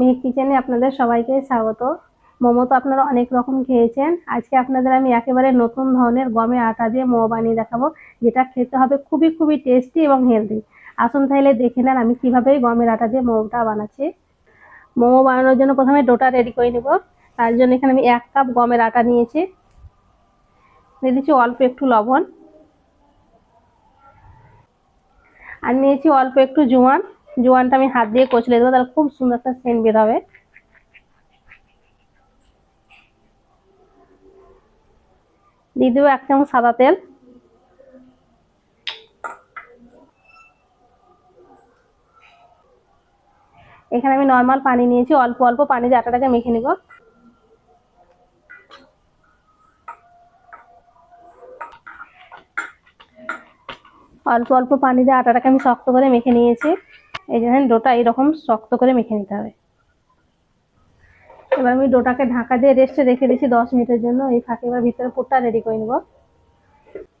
মেহেক কিচেনে আপনাদের সবাইকে স্বাগত। মোমো তো আপনারা অনেক রকম খেয়েছেন। আজকে আপনাদের আমি একেবারে নতুন ধরনের গমের আটা দিয়ে মোমো বানিয়ে দেখাবো, যেটা খেতে হবে খুবই খুবই টেস্টি এবং হেলদি আসুন তাহলে দেখে নেন আমি কীভাবে গমের আটা দিয়ে মোমোটা বানাচ্ছি। মোমো বানানোর জন্য প্রথমে ডোটা রেডি করে নেব। তার জন্য এখানে আমি এক কাপ গমের আটা নিয়েছি। দিয়ে দিচ্ছি অল্প একটু লবণ। আর নিয়েছি অল্প একটু জোয়ান। জোয়ানটা আমি হাত দিয়ে কচলে দেবো, তাহলে খুব সুন্দর একটা সেন্ট বের হবে। দিয়ে দেবো এক চামচ সাদা তেল। এখানে আমি নর্মাল পানি নিয়েছি, অল্প অল্প পানি দিয়ে আটাটাকে মেখে নিব। অল্প অল্প পানি দিয়ে আটাটাকে আমি শক্ত করে মেখে নিয়েছি। এই যে দেখেন ডোটা এইরকম শক্ত করে মেখে নিতে হবে। এবার আমি ডোটাকে ঢাকা দিয়ে রেস্টে রেখে দিয়েছি দশ মিনিটের জন্য। এই ফাঁকে এবার ভিতরে পুরটা রেডি করে নেব।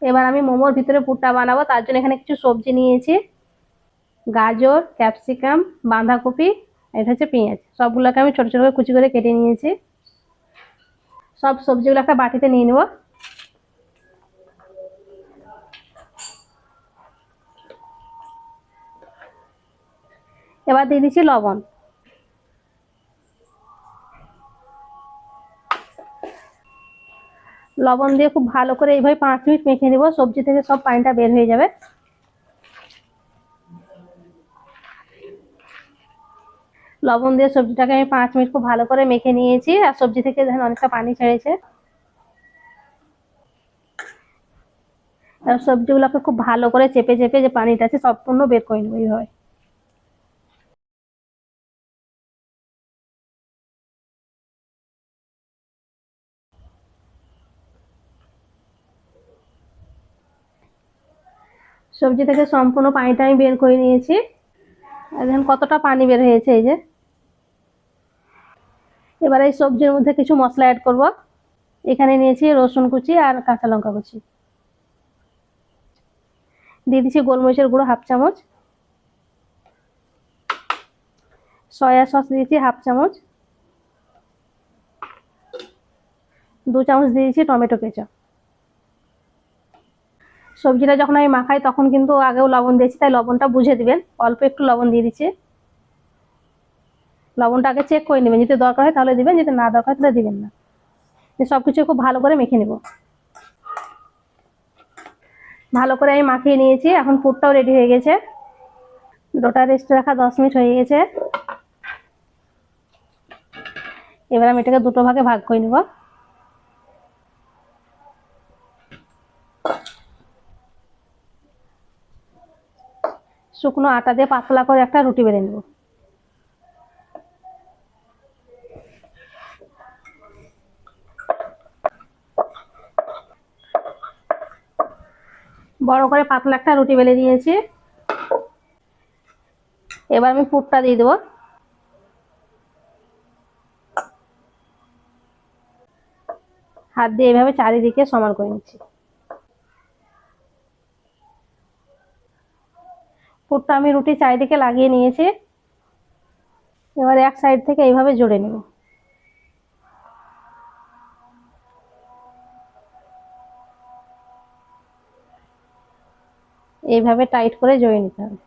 এবার আমি মোমোর ভিতরে পুরটা বানাবো। তার জন্য এখানে কিছু সবজি নিয়েছি। গাজর, ক্যাপসিকাম, বাঁধাকপি, এটা হচ্ছে পেঁয়াজ। সবগুলোকে আমি ছোটো ছোটো করে কুচি করে কেটে নিয়েছি। সব সবজিগুলো একটা বাটিতে নিয়ে নেব। এবার দিয়ে দিচ্ছি লবণ। লবণ দিয়ে খুব ভালো করে এইভাবে পাঁচ মিনিট মেখে নেব, সবজি থেকে সব পানিটা বের হয়ে যাবে। লবণ দিয়ে সবজিটাকে আমি পাঁচ মিনিট খুব ভালো করে মেখে নিয়েছি, আর সবজি থেকে দেখেন অনেকটা পানি ছেড়েছে। সবজিগুলোকে খুব ভালো করে চেপে চেপে যে পানিটা আছে, সম্পূর্ণ বের করে নেব এইভাবে। সবজি থেকে সম্পূর্ণ পানিটা আমি বের করে নিয়েছি। দেখেন কতটা পানি বের হয়েছে এই যে। এবার এই সবজির মধ্যে কিছু মশলা অ্যাড করব। এখানে নিয়েছি রসুন কুচি আর কাঁচা লঙ্কা কুচি। দিয়ে দিচ্ছি গোলমরিচের গুঁড়ো হাফ চামচ। সয়া সস দিয়েছি হাফ চামচ। দু চামচ দিয়েছি টমেটো কেচাপ। সবজিটা যখন আমি মাখাই, তখন কিন্তু আগেও লবণ দিয়েছি, তাই লবণটা বুঝে দিবেন। অল্প একটু লবণ দিয়ে দিচ্ছি। লবণটা আগে চেক করে নেবেন, যদি দরকার হয় তাহলে দিবেন, যদি না দরকার হয় তাহলে দিবেন না। সব কিছু খুব ভালো করে মেখে নেব। ভালো করে আমি মাখিয়ে নিয়েছি, এখন পুরটাও রেডি হয়ে গেছে। ডোটা রেস্ট রাখা দশ মিনিট হয়ে গেছে। এবার আমি এটাকে দুটো ভাগে ভাগ করে নেব। শুকনো আটা দিয়ে পাতলা করে একটা রুটি বেড়ে নেব। বড় করে পাতলা একটা রুটি বেলে দিয়েছি এবার আমি পুরটা দিয়ে দেবো। হাত দিয়ে এভাবে চারিদিকে সমান করে নিচ্ছি। পুরটা আমি রুটি চারিদিকে লাগিয়ে নিয়েছি। এবার এক সাইড থেকে এইভাবে জোড়ে নেব। এইভাবে টাইট করে জড়ে নিতে হবে।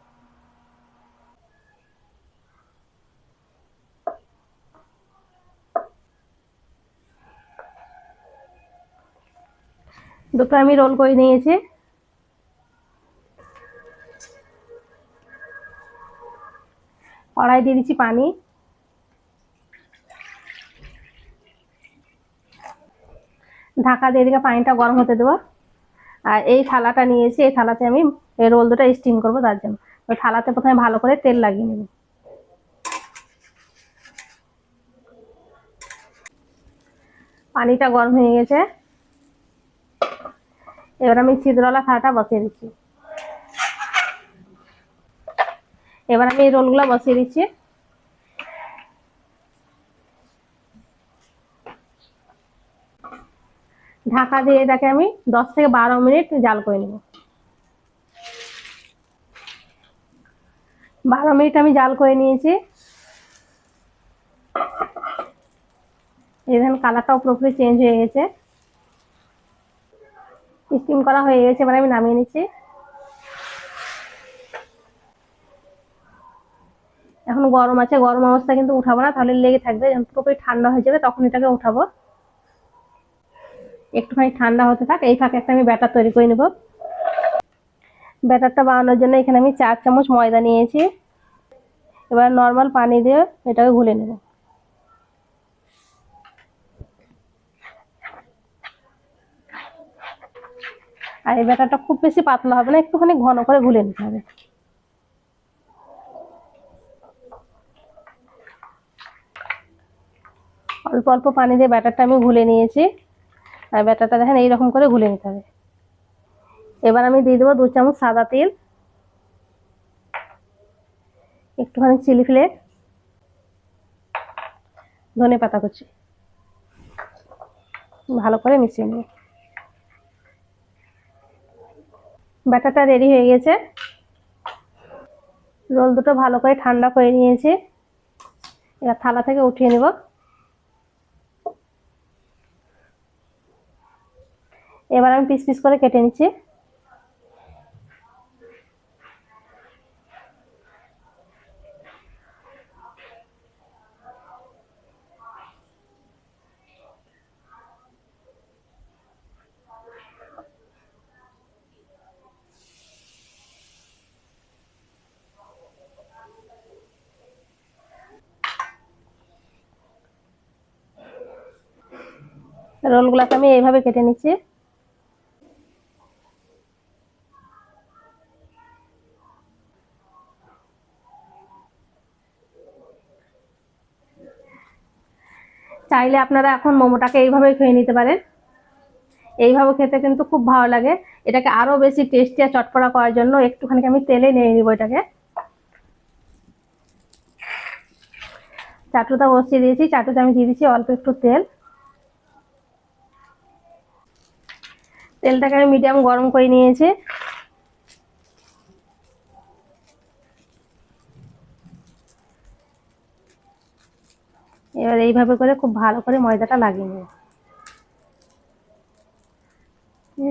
দুটো আমি রোল করে নিয়েছি। কড়াই দিয়ে দিচ্ছি পানি। ঢাকা দিয়ে দিকে পানিটা গরম হতে দেবো। আর এই থালাটা নিয়েছি, এই থালাতে আমি এই রোল দুটো স্টিম করব, তার জন্য। ওই থালাতে প্রথমে ভালো করে তেল লাগিয়ে নেব। পানিটা গরম হয়ে গেছে। এবার আমি ছিদ্রওয়ালা থালাটা বসিয়ে দিচ্ছি। এবার আমি এই রোলগুলো বসিয়ে দিচ্ছি। ঢাকা দিয়ে এটাকে আমি দশ থেকে বারো মিনিট জাল করে নেব। বারো মিনিট আমি জাল করে নিয়েছি। এই দেখেন কালারটাও পুরোপুরি চেঞ্জ হয়ে গেছে। স্টিম করা হয়ে গেছে, এবার আমি নামিয়ে নিচ্ছি। এখন গরম আছে, গরম অবস্থা কিন্তু উঠাবো না, তাহলে লেগে থাকবে। যখন পুরোপুরি ঠান্ডা হয়ে যাবে, তখন এটাকে উঠাবো। একটুখানি ঠান্ডা হতে থাক, এই ফাঁকে একটা আমি ব্যাটার তৈরি করে নেব। ব্যাটারটা বানানোর জন্য এখানে আমি চার চামচ ময়দা নিয়েছি। এবার নর্মাল পানি দিয়ে এটাকে ঘুলে নেব। আর এই ব্যাটারটা খুব বেশি পাতলা হবে না, একটুখানি ঘন করে ঘুলে নিতে হবে। অল্প অল্প পানি দিয়ে ব্যাটারটা আমি ঘুলে নিয়েছি। আর ব্যাটারটা দেখেন এইরকম করে ঘুলে নিতে হবে। এবার আমি দিয়ে দেবো দু চামচ সাদা তেল। একটুখানি চিলি ফ্লেক। ধনে পাতা কুচি। ভালো করে মিশিয়ে নেব ব্যাটারটা রেডি হয়ে গেছে। রোল দুটো ভালো করে ঠান্ডা করে নিয়েছি। এবার থালা থেকে উঠিয়ে নেব। এবার আমি পিস পিস করে কেটে নিচ্ছি। রোলগুলোকে আমি এইভাবে কেটে নিচ্ছি। চাইলে আপনারা এখন মোমোটাকে এইভাবে খেয়ে নিতে পারেন। এইভাবে খেতে কিন্তু খুব ভালো লাগে। এটাকে আরও বেশি টেস্টি আর চটপটা করার জন্য একটুখানি আমি তেলে নিয়ে নিব এটাকে। চাটুটা বসিয়ে দিয়েছি। চাটুতে আমি দিয়ে দিচ্ছি অল্প একটু তেল। তেলটাকে আমি মিডিয়াম গরম করে নিয়েছি। এবার এইভাবে করে খুব ভালো করে ময়দাটা লাগিয়ে নেব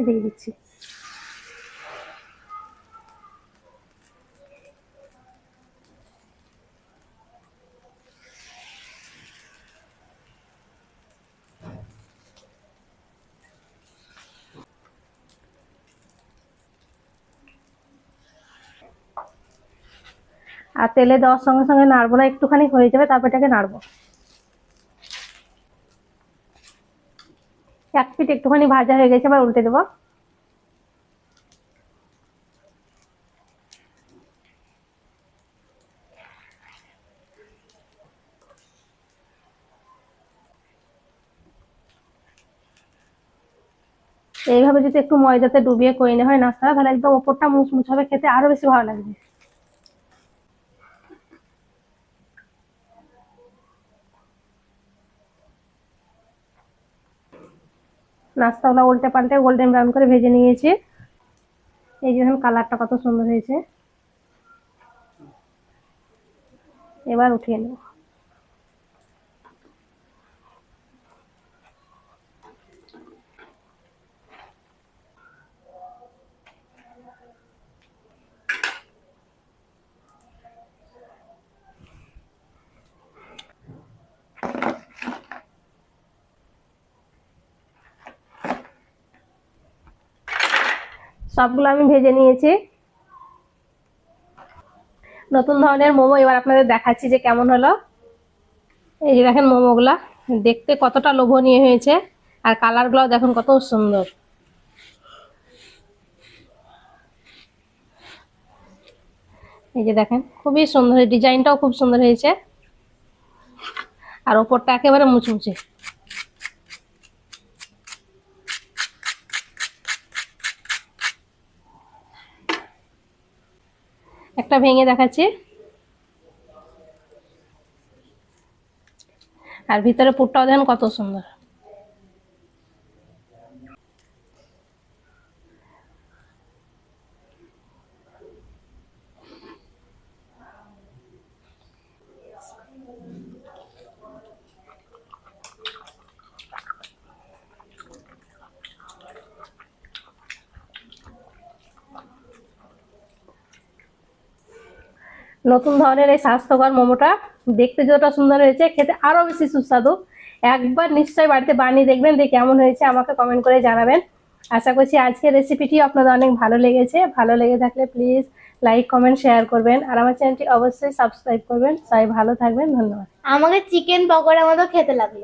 দিয়ে দিচ্ছি। আর তেলে দেওয়ার সঙ্গে সঙ্গে নাড়বো না, একটুখানি হয়ে যাবে, তারপর এটাকে নাড়বো। এক পিঠ একটুখানি ভাজা হয়ে গেছে, এবার উল্টে দেবো। এইভাবে যদি একটু ময়দাতে ডুবিয়ে করে নেওয়া হয় নাস্তাটা, তাহলে একদম ওপরটা মুচমুচ হবে, খেতে আরও বেশি ভালো লাগবে। নাস্তাগুলো উল্টে পাল্টে গোল্ডেন ব্রাউন করে ভেজে নিয়েছি। এই যে দেখুন কালারটা কত সুন্দর হয়েছে। এবার উঠিয়ে নেব। সবগুলো আমি ভেজে নিয়েছি। নতুন ধরনের মোমো এবার আপনাদের দেখাচ্ছি যে কেমন হলো। এই যে দেখেন মোমোগুলা, দেখতে কতটা লোভনীয় হয়েছে, আর কালারগুলো দেখুন কত সুন্দর। এই যে দেখেন, খুবই সুন্দর, ডিজাইনটাও খুব সুন্দর হয়েছে। আর ওপরটা একেবারে মুচমুচে। একটা ভেঙে দেখাচ্ছি। আর ভিতরে পুরটাও দেখেন কত সুন্দর। নতুন ধরনের এই স্বাস্থ্যকর মোমোটা দেখতে যতটা সুন্দর হয়েছে, খেতে আরও বেশি সুস্বাদু। একবার নিশ্চয়ই বাড়িতে বানিয়ে দেখবেন যে কেমন হয়েছে, আমাকে কমেন্ট করে জানাবেন। আশা করছি আজকের রেসিপিটি আপনাদের অনেক ভালো লেগেছে। ভালো লেগে থাকলে প্লিজ লাইক কমেন্ট শেয়ার করবেন। আর আমার চ্যানেলটি অবশ্যই সাবস্ক্রাইব করবেন। সবাই ভালো থাকবেন। ধন্যবাদ। আমাকে চিকেন পকোড়া মতো খেতে লাগল।